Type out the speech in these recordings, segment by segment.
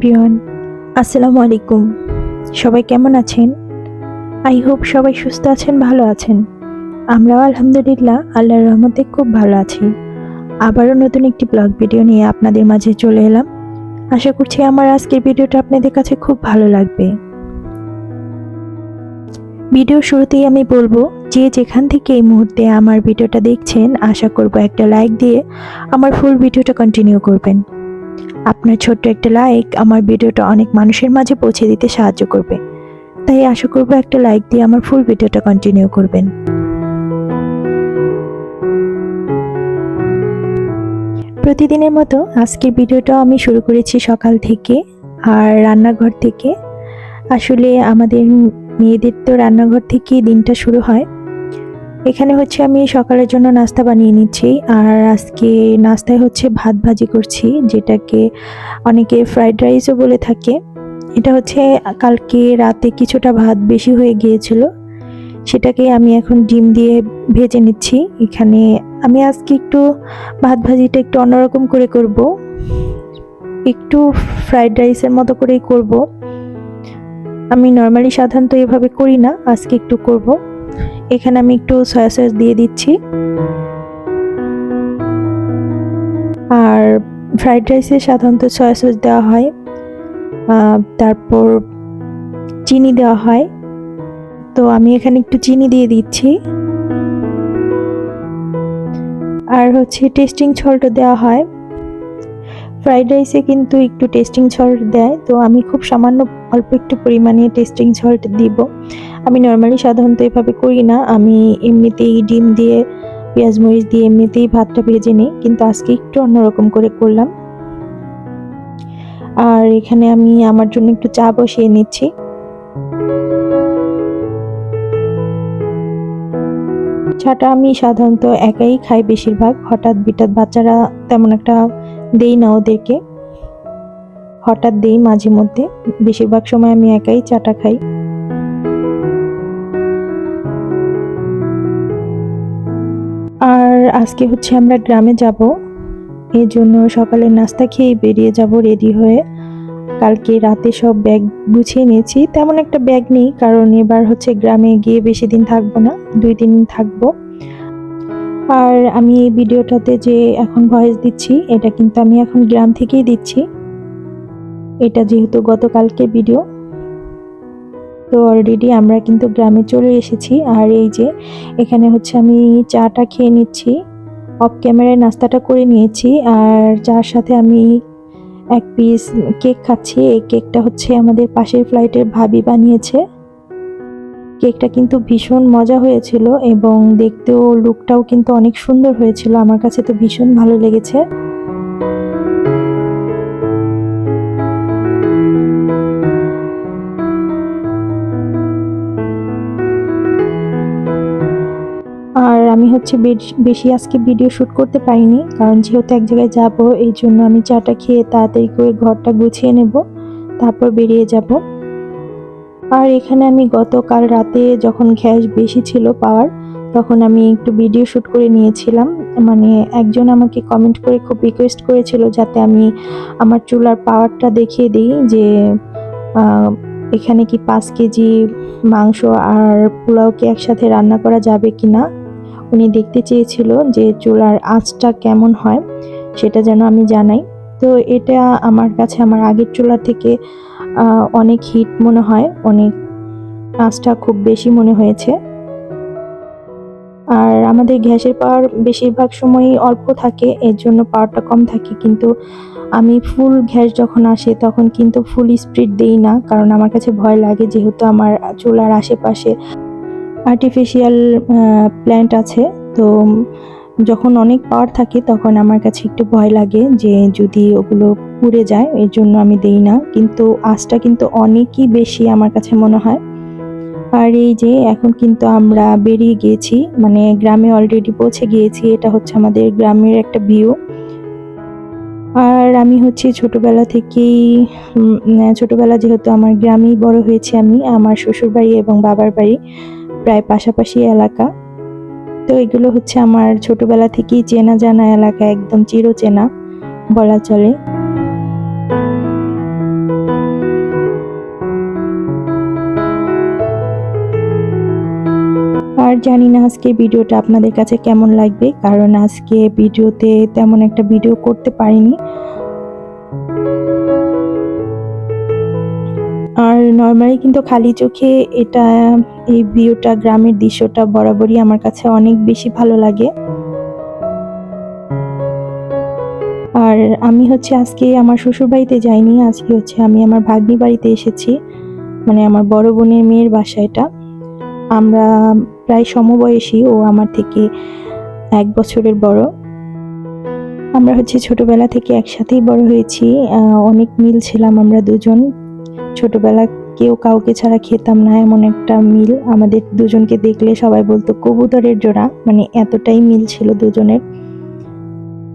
Brian আসসালামু আলাইকুম। সবাই কেমন আছেন? আই হোপ সবাই সুস্থ আছেন, ভালো আছেন। আমরাও আলহামদুলিল্লাহ আল্লাহর রহমতে খুব ভালো আছি। আবারও নতুন একটি ব্লগ ভিডিও নিয়ে আপনাদের মাঝে চলে এলাম। আশা করছি আমার আজকের ভিডিওটা আপনাদের কাছে খুব ভালো লাগবে। ভিডিও শুরুতেই আমি বলব, যে যেখান থেকে এই মুহূর্তে আমার ভিডিওটা দেখছেন, আশা করব একটা লাইক দিয়ে আমার ফুল ভিডিওটা কন্টিনিউ করবেন। আপনার ছোট্ট একটা লাইক আমার ভিডিওটা অনেক মানুষের মাঝে পৌঁছে দিতে সাহায্য করবে। তাই আশা করব একটা লাইক দিয়ে আমার ফুল ভিডিওটা কন্টিনিউ করবেন। প্রতিদিনের মতো আজকের ভিডিওটাও আমি শুরু করেছি সকাল থেকে আর রান্নাঘর থেকে। আসলে আমাদের মেয়েদের তো রান্নাঘর থেকেই দিনটা শুরু হয়। এখানে হচ্ছে আমি সকালের জন্য নাস্তা বানিয়ে নিচ্ছি। আর আজকে নাস্তায় হচ্ছে ভাত ভাজি করছি, যেটাকে অনেকে ফ্রাইড রাইসও বলে থাকে। এটা হচ্ছে কালকে রাতে কিছুটা ভাত বেশি হয়ে গিয়েছিল। সেটাকে আমি এখন ডিম দিয়ে ভেজে নিচ্ছি। এখানে আমি আজকে একটু ভাত ভাজিটা একটু অন্যরকম করে করব। একটু ফ্রাইড রাইসের মতো করেই করব। আমি নর্মালি সাধারণত এভাবে করি না, আজকে একটু করব। এখানে আমি একটু সয়া সস দিয়ে দিচ্ছি। আর ফ্রাইড রাইসে সাধারণত সয়া সস দেওয়া হয়। তারপর চিনি দেওয়া হয়। তো আমি এখানে একটু চিনি দিয়ে দিচ্ছি। আর হচ্ছে টেস্টিং সল্টও দেওয়া হয়। ফ্রাইড রাইসে কিন্তু একটু টেস্টিং সল্ট দেয়। তো আমি খুব সামান্য অল্প একটু পরিমাণে টেস্টিং সল্ট দিব। আমি নর্মালি সাধারণত এভাবে করি না। আমি এমনিতেই ডিম দিয়ে, পেঁয়াজ মরিচ দিয়ে এমনিতেই ভাতটা ভেজে নিই, কিন্তু আজকে একটু অন্যরকম করে করলাম। আর এখানে আমি আমার জন্য একটু চা বসিয়ে নিচ্ছি। চাটা আমি সাধারণত একাই খাই বেশিরভাগ। হঠাৎ বিটাৎ বাচ্চারা তেমন একটা দেই না ওদেরকে। হঠাৎ দেই মাঝে মধ্যে। বেশিরভাগ সময় আমি একাই চাটা খাই। আজকে হচ্ছে আমরা গ্রামে যাব। এই জন্য সকালে নাস্তা খেয়ে বেরিয়ে যাব রেডি হয়ে। কালকে রাতে সব ব্যাগ গুছিয়ে নিয়েছি। তেমন একটা ব্যাগ নেই, কারণ এবার হচ্ছে গ্রামে গিয়ে বেশি দিন থাকব না, দুই দিন থাকব। আর আমি এই ভিডিওটাতে যে এখন ভয়েস দিচ্ছি, এটা কিন্তু আমি এখন গ্রাম থেকেই দিচ্ছি। এটা যেহেতু গতকালকে ভিডিও তো অলরেডি আমরা কিন্তু গ্রামে চলে এসেছি। আর এই যে, এখানে হচ্ছে আমি চাটা খেয়ে নিচ্ছি। অফ ক্যামেরায় নাস্তাটা করে নিয়েছি আর যার সাথে আমি এক পিস কেক খাচ্ছি। এই কেকটা হচ্ছে আমাদের পাশের ফ্লাইটের ভাবি বানিয়েছে। কেকটা কিন্তু ভীষণ মজা হয়েছিল এবং দেখতেও লুকটাও কিন্তু অনেক সুন্দর হয়েছিল। আমার কাছে তো ভীষণ ভালো লেগেছে। আমি হচ্ছে বেশ- আজকে ভিডিও শ্যুট করতে পারিনি, কারণ যেহেতু এক জায়গায় যাব, এই জন্য আমি চাটা খেয়ে তাড়াতাড়ি করে ঘরটা গুছিয়ে নেব, তারপর বেরিয়ে যাব। আর এখানে আমি গতকাল রাতে যখন গ্যাস বেশি ছিল পাওয়ার, তখন আমি একটু ভিডিও শ্যুট করে নিয়েছিলাম। মানে একজন আমাকে কমেন্ট করে খুব রিকোয়েস্ট করেছিল যাতে আমি আমার চুলার পাওয়ারটা দেখিয়ে দিই যে এখানে কি পাঁচ কেজি মাংস আর পোলাও কি একসাথে রান্না করা যাবে কি না উনি দেখতে চেয়েছিল যে চুলার আঁচটা কেমন হয়, সেটা যেন আমি জানাই। তো এটা আমার কাছে আমার আগের চুলা থেকে অনেক হিট মনে হয়, অনেক আঁচটা খুব বেশি মনে হয়েছে। আর আমাদের গ্যাসের পাওয়ার বেশিরভাগ সময়ই অল্প থাকে, এর জন্য পাওয়ারটা কম থাকে, কিন্তু আমি ফুল গ্যাস যখন আসে, তখন কিন্তু ফুল স্পিড দেই না, কারণ আমার কাছে ভয় লাগে যেহেতু আমার চুলার আশেপাশে আর্টিফিশিয়াল প্ল্যান্ট আছে। তো যখন অনেক পাওয়ার থাকে, তখন আমার কাছে একটু ভয় লাগে যে যদি ওগুলো পুড়ে যায়, এর জন্য আমি দেই না। কিন্তু আঁচটা কিন্তু অনেকই বেশি আমার কাছে মনে হয়। আর এই যে এখন কিন্তু আমরা বেরিয়ে গিয়েছি মানে গ্রামে অলরেডি পৌঁছে গিয়েছি, এটা হচ্ছে আমাদের গ্রামের একটা ভিউ আর আমি হচ্ছে ছোটবেলা থেকেই ছোটবেলা যেহেতু আমার গ্রামেই বড় হয়েছে আমি, আমার শ্বশুর বাড়ি এবং বাবার বাড়ি প্রায় পাশাপাশি এলাকা। তো এগুলো হচ্ছে আমার ছোটবেলা থেকেই চেনা জানা এলাকা, একদম চিরচেনা বলা চলে। আর জানি না আজকে ভিডিওটা আপনাদের কাছে কেমন লাগবে, কারণ আজকে ভিডিওতে তেমন একটা ভিডিও করতে পারিনি। আর নর্মালি কিন্তু খালি চোখে এটা, এই ভিউটা, গ্রামের দৃশ্যটা বরাবরই আমার কাছে অনেক বেশি ভালো লাগে। আর আমি হচ্ছে আজকে আমার শ্বশুর বাড়িতে যাইনি, আজকে হচ্ছে আমি আমার ভাগ্নি বাড়িতে এসেছি মানে আমার বড় বোনের মেয়ের বাসা এটা। আমরা প্রায় সমবয়সী, ও আমার থেকে এক বছরের বড়। আমরা হচ্ছে ছোটবেলা থেকে একসাথেই বড় হয়েছি অনেক মিল ছিলাম আমরা দুজন। ছোটবেলা কেউ কাউকে ছাড়া খেতাম না, এমন একটা মিল আমাদের দুজনকে দেখলে সবাই বলতো, কবুতরের জোড়া। মানে এতটাই মিল ছিল দুজনের।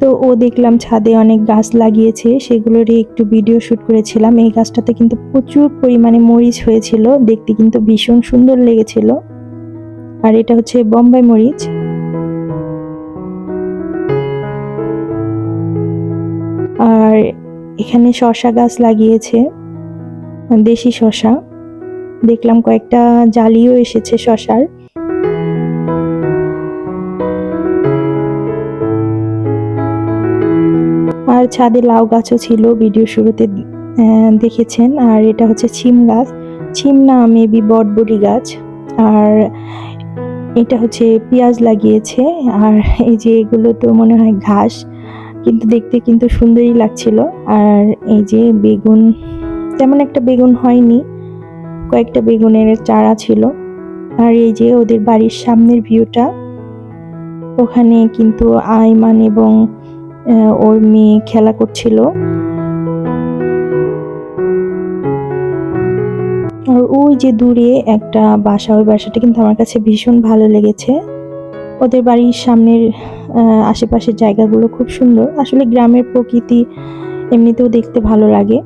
তো ও দেখলাম ছাদে অনেক গাছ লাগিয়েছে সেগুলোরই একটু ভিডিও শুট করেছিলাম। এই গাছটাতে কিন্তু প্রচুর পরিমাণে মরিচ হয়েছিল, দেখতে কিন্তু ভীষণ সুন্দর লেগেছিল। আর এটা হচ্ছে বোম্বাই মরিচ। আর এখানে শশা গাছ লাগিয়েছে। দেশি শশা। দেখলাম কয়েকটা জালিও এসেছে শশার। আর ছাদে লাউ গাছও ছিল, ভিডিও শুরুতে দেখেছেন। আর এটা হচ্ছে ছিম গাছ। ছিম না মেবি বটবড়ি গাছ। আর এটা হচ্ছে পেঁয়াজ লাগিয়েছে। আর এই যে এগুলো তো মনে হয় ঘাস, কিন্তু দেখতে কিন্তু সুন্দরই লাগছিল। আর এই যে বেগুন তেমন একটা বেগুন হয়নি, কয়েকটা বেগুনের চারা ছিল। আর এই যে ওদের বাড়ির সামনের ভিউটা, ওখানে কিন্তু আইমান এবং ওর মেয়ে খেলা করছিল। আর ওই যে দূরে একটা বাসা, ওই বাসাটা কিন্তু আমার কাছে ভীষণ ভালো লেগেছে। ওদের বাড়ির সামনের আশেপাশের জায়গাগুলো খুব সুন্দর। আসলে গ্রামের প্রকৃতি এমনিতেও দেখতে ভালো লাগে।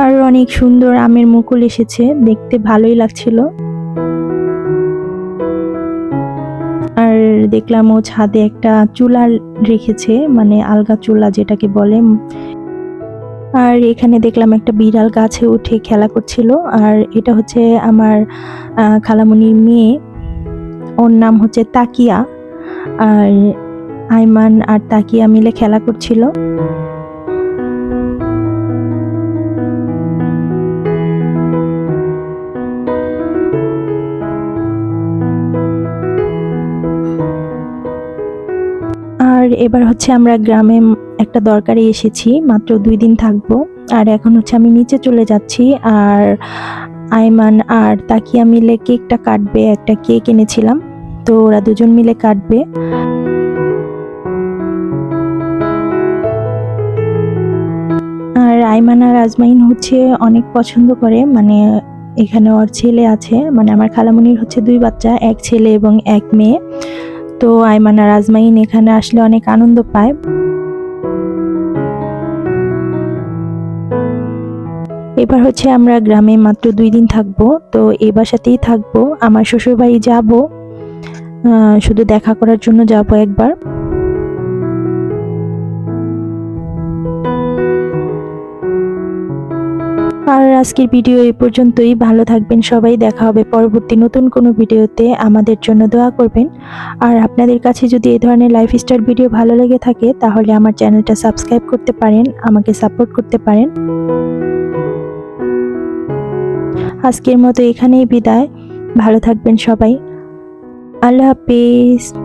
আর অনেক সুন্দর আমের মুকুল এসেছে, দেখতে ভালোই লাগছিল। আর দেখলাম ও ছাদে একটা চুলা রেখেছে মানে আলগা চুলা যেটাকে বলে। আর এখানে দেখলাম একটা বিড়াল গাছে উঠে খেলা করছিল, আর এটা হচ্ছে আমার খালামণির মেয়ে। ওর নাম হচ্ছে তাকিয়া, আর আইমান আর তাকিয়া মিলে খেলা করছিল। এবার হচ্ছে আমরা গ্রামে একটা দরকারে এসেছি, মাত্র দুই দিন থাকব। আর এখন হচ্ছে আমি নিচে চলে যাচ্ছি, আর আয়মান আর তাকিয়া মিলে কেকটা কাটবে, একটা কেক এনেছিলাম। তো ওরা দুজন মিলে কাটবে। আর আইমান আর আজমাইন হচ্ছে অনেক পছন্দ করে মানে এখানে ওর ছেলে আছে মানে আমার খালামণির হচ্ছে দুই বাচ্চা, এক ছেলে এবং এক মেয়ে। তো আইমান আর আজমাইন এখানে আসলে অনেক আনন্দ পায়। এবার হচ্ছে আমরা গ্রামে মাত্র দুই দিন থাকব, তো এই বাসাতেই থাকব। আমার শ্বশুরবাড়ি যাব। শুধু দেখা করার জন্য যাব একবার। আর আজকের ভিডিও এই পর্যন্তই। ভালো থাকবেন সবাই। দেখা হবে পরবর্তী নতুন কোনো ভিডিওতে। আমাদের জন্য দোয়া করবেন। আর আপনাদের কাছে যদি এই ধরনের লাইফস্টাইল ভিডিও ভালো লেগে থাকে, তাহলে আমার চ্যানেলটা সাবস্ক্রাইব করতে পারেন, আমাকে সাপোর্ট করতে পারেন। আজকের মতো এখানেই বিদায়। ভালো থাকবেন সবাই। আল্লাহ হাফিজ।